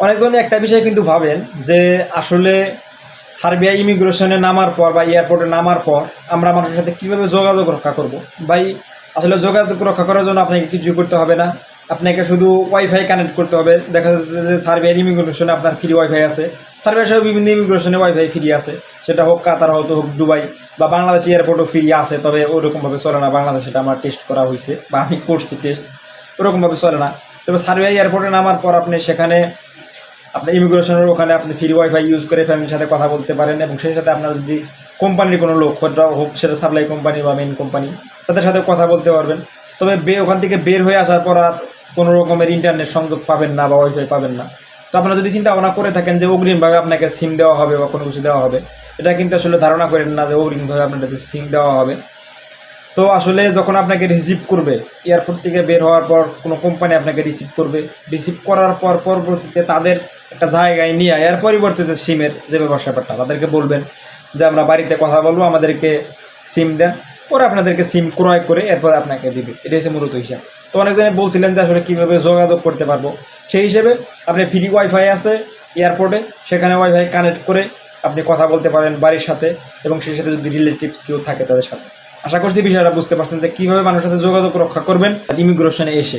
অনেকজনই একটা বিষয় কিন্তু ভাবেন যে আসলে সার্বিয়া ইমিগ্রেশনে নামার পর বা এয়ারপোর্টে নামার পর আমরা মানুষের সাথে কীভাবে যোগাযোগ রক্ষা করব? ভাই, আসলে যোগাযোগ রক্ষা করার জন্য আপনাকে কিছু করতে হবে না। আপনাকে শুধু ওয়াইফাই কানেক্ট করতে হবে। দেখা যাচ্ছে যে সার্বিয়ার ইমিগ্রেশনে আপনার ফ্রি ওয়াইফাই আছে। সার্বিয়া সহ বিভিন্ন ইমিগ্রেশনে ওয়াইফাই ফ্রি আছে। সেটা হোক কাতার হয়তো হোক দুবাই বা বাংলাদেশ এয়ারপোর্টও ফ্রি আছে। তবে ওরকমভাবে চলে না। বাংলাদেশ এটা আমার টেস্ট করা হয়েছে বা আমি করছি টেস্ট ওরকমভাবে চলে না। তবে সার্বিয়া এয়ারপোর্টে নামার পর আপনি সেখানে আপনার ইমিগ্রেশনের ওখানে আপনি ফ্রি ওয়াইফাই ইউজ করে ফ্যামিলির সাথে কথা বলতে পারেন এবং সেই সাথে আপনার যদি কোম্পানির কোনো লোক হোক সেটা সাপ্লাই কোম্পানি বা মেন কোম্পানি তাদের সাথে কথা বলতে পারবেন। তবে বে, ওখান থেকে বের হয়ে আসার পর আর কোনো রকমের ইন্টারনেট সংযোগ পাবেন না বা ওয়াইফাই পাবেন না। তো আপনারা যদি চিন্তা ভাবনা করে থাকেন যে অগ্রিমভাবে আপনাকে সিম দেওয়া হবে বা কোনো কিছু দেওয়া হবে, এটা কিন্তু আসলে ধারণা করেন না যে অগ্রিমভাবে আপনাদের সিম দেওয়া হবে। তো আসলে যখন আপনাকে রিসিভ করবে এয়ারপোর্ট থেকে বের হওয়ার পর কোনো কোম্পানি আপনাকে রিসিভ করবে রিসিভ করার পর পরবর্তীতে তাদের একটা জায়গায় নিয়ে এর পরিবর্তে যে সিমের যে ব্যবসা ব্যাপারটা, তাদেরকে বলবেন যে আমরা বাড়িতে কথা বলব, আমাদেরকে সিম দেন। পরে আপনাদেরকে সিম ক্রয় করে এরপর আপনাকে দিবে। এটা হচ্ছে মূলত হিসাব। তো অনেকজনে বলছিলেন যে আসলে কীভাবে যোগাযোগ করতে পারব। সেই হিসেবে আপনি ফ্রি ওয়াইফাই আছে এয়ারপোর্টে সেখানে ওয়াইফাই কানেক্ট করে আপনি কথা বলতে পারেন বাড়ির সাথে এবং সেই সাথে যদি রিলেটিভস কেউ থাকে তাদের সাথে। আশা করছি বিষয়টা বুঝতে পারছেন যে কীভাবে মানুষের সাথে যোগাযোগ রক্ষা করবেন ইমিগ্রেশনে এসে।